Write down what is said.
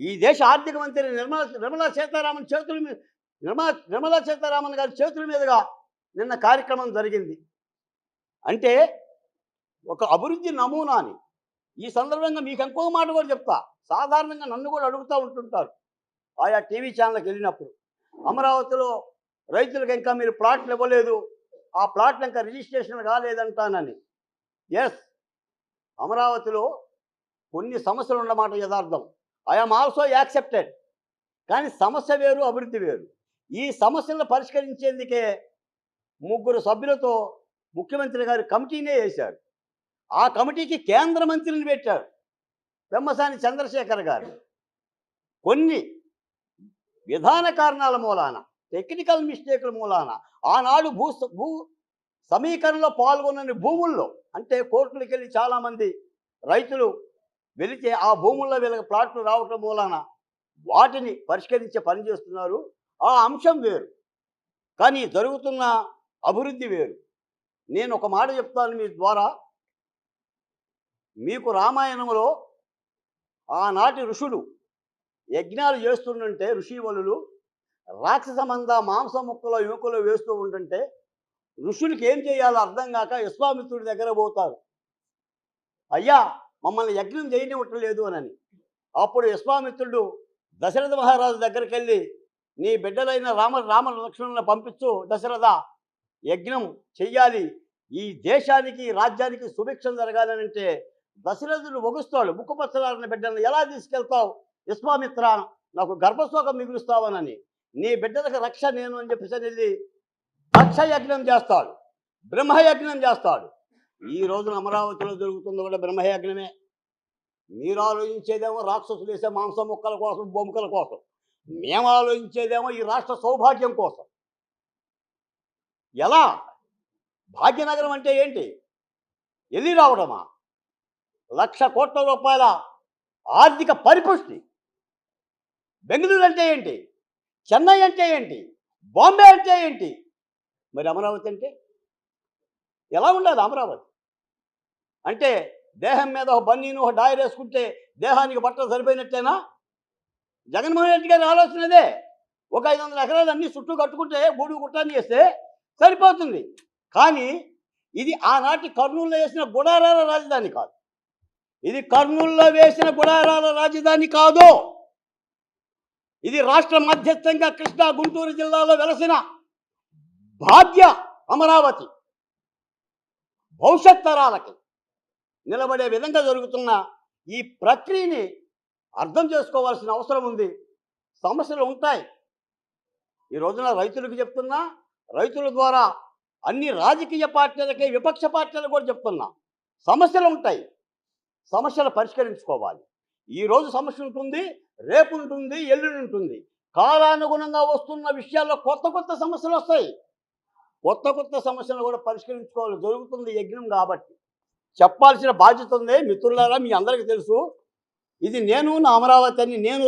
ఈ దేశ ఆర్థిక మంత్రి నిర్మలా నిర్మలా సీతారామన్ చేతుల మీద నిర్మలా నిర్మలా సీతారామన్ గారి చేతుల మీదుగా నిన్న కార్యక్రమం జరిగింది. అంటే ఒక అభివృద్ధి నమూనాని ఈ సందర్భంగా మీకు ఇంకో మాట కూడా చెప్తా. సాధారణంగా నన్ను కూడా అడుగుతూ ఉంటుంటారు. ఆయా టీవీ ఛానల్కి వెళ్ళినప్పుడు. అమరావతిలో రైతులకు ఇంకా మీరు ప్లాట్లు ఇవ్వలేదు. ఆ ప్లాట్లు ఇంకా రిజిస్ట్రేషన్ కాలేదంటానని. ఎస్ అమరావతిలో కొన్ని సమస్యలు ఉన్నమాట యథార్థం. ఐఎమ్ ఆల్సో యాక్సెప్టెడ్ కానీ సమస్య వేరు అభివృద్ధి వేరు. ఈ సమస్యలను పరిష్కరించేందుకే ముగ్గురు సభ్యులతో ముఖ్యమంత్రి గారు కమిటీనే వేశారు. ఆ కమిటీకి కేంద్ర మంత్రిని పెట్టారు పెమ్మసాని చంద్రశేఖర్ గారు. కొన్ని విధాన కారణాల మూలాన టెక్నికల్ మిస్టేక్ల మూలాన ఆనాడు భూ భూ సమీకరణలో పాల్గొనని భూముల్లో అంటే కోర్టులకు వెళ్ళి చాలామంది రైతులు వెళితే ఆ భూముల్లో వీళ్ళకి ప్లాట్లు రావటం మూలాన వాటిని పరిష్కరించే పని చేస్తున్నారు. ఆ అంశం వేరు. కానీ జరుగుతున్న అభివృద్ధి వేరు. నేను ఒక మాట చెప్తాను మీ ద్వారా. మీకు రామాయణంలో ఆనాటి ఋషులు యజ్ఞాలు చేస్తుండంటే ఋషివలులు రాక్షసమంద మాంస ముక్కలో యువకులు వేస్తూ ఉంటుంటే ఋషులకి ఏం చేయాలో అర్థం కాక విశ్వామిత్రుడి దగ్గర పోతారు. అయ్యా మమ్మల్ని యజ్ఞం చేయనివ్వట్లేదు అని అప్పుడు విశ్వామిత్రుడు దశరథ మహారాజు దగ్గరికి వెళ్ళి నీ బిడ్డలైన రామ రామ లక్ష్మణులను పంపించు దశరథ యజ్ఞం చెయ్యాలి. ఈ దేశానికి రాజ్యానికి సుభిక్షం జరగాలని అంటే దశరథుడు ఒగుస్తాడు ముక్కుపచ్చలారిన బిడ్డలను ఎలా తీసుకెళ్తావు? విశ్వామిత్ర నాకు గర్భశోకం మిగులుస్తావనని నీ బిడ్డలకు రక్ష నేను అని చెప్పేసి వెళ్ళి రక్ష యజ్ఞం చేస్తాడు. బ్రహ్మయజ్ఞం చేస్తాడు. ఈ రోజున అమరావతిలో జరుగుతుంది కూడా బ్రహ్మయజ్ఞమే. మీరు ఆలోచించేదేమో రాక్షసులు వేసే మాంసం ముక్కల కోసం బొమ్మకల కోసం. మేము ఆలోచించేదేమో ఈ రాష్ట్ర సౌభాగ్యం కోసం. ఎలా? భాగ్యనగరం అంటే ఏంటి? వెళ్ళి రావడమా? లక్ష కోట్ల రూపాయల ఆర్థిక పరిపుష్టి. బెంగళూరు అంటే ఏంటి? చెన్నై అంటే ఏంటి? బాంబే అంటే ఏంటి? మరి అమరావతి అంటే? ఎలా ఉండాలి అమరావతి? అంటే దేహం మీద ఒక బన్నీను ఒక డాయర్ వేసుకుంటే దేహానికి బట్టలు సరిపోయినట్టేనా? జగన్మోహన్ రెడ్డి గారి ఆలోచన అదే. ఒక ఐదు వందల ఎకరాలు అన్ని చుట్టూ కట్టుకుంటే గూడు గుట్టాన్ని చేస్తే సరిపోతుంది. కానీ ఇది ఆనాటి కర్నూలులో వేసిన గుడారాల రాజధాని కాదు. ఇది కర్నూలులో వేసిన గుడారాల రాజధాని కాదు. ఇది రాష్ట్ర మధ్యస్థంగా కృష్ణా గుంటూరు జిల్లాలో వెలసిన భాగ్య అమరావతి. భవిష్యత్ తరాలకి. నిలబడే విధంగా జరుగుతున్న ఈ ప్రక్రియని అర్థం చేసుకోవాల్సిన అవసరం ఉంది. సమస్యలు ఉంటాయి. ఈ రోజున రైతులకు చెప్తున్నా రైతుల ద్వారా అన్ని రాజకీయ పార్టీలకి విపక్ష పార్టీలకు కూడా చెప్తున్నా. సమస్యలు ఉంటాయి. సమస్యలు పరిష్కరించుకోవాలి. ఈరోజు సమస్య ఉంటుంది రేపు ఉంటుంది ఎల్లుండి ఉంటుంది. కాలానుగుణంగా వస్తున్న విషయాల్లో కొత్త కొత్త సమస్యలు వస్తాయి. కొత్త కొత్త సమస్యలు కూడా పరిష్కరించుకోవాలి. జరుగుతుంది యజ్ఞం కాబట్టి. చెప్పాల్సిన బాధ్యత ఉంది మిత్రులారా మీ అందరికీ తెలుసు. ఇది నేను నా అమరావతి అని నేను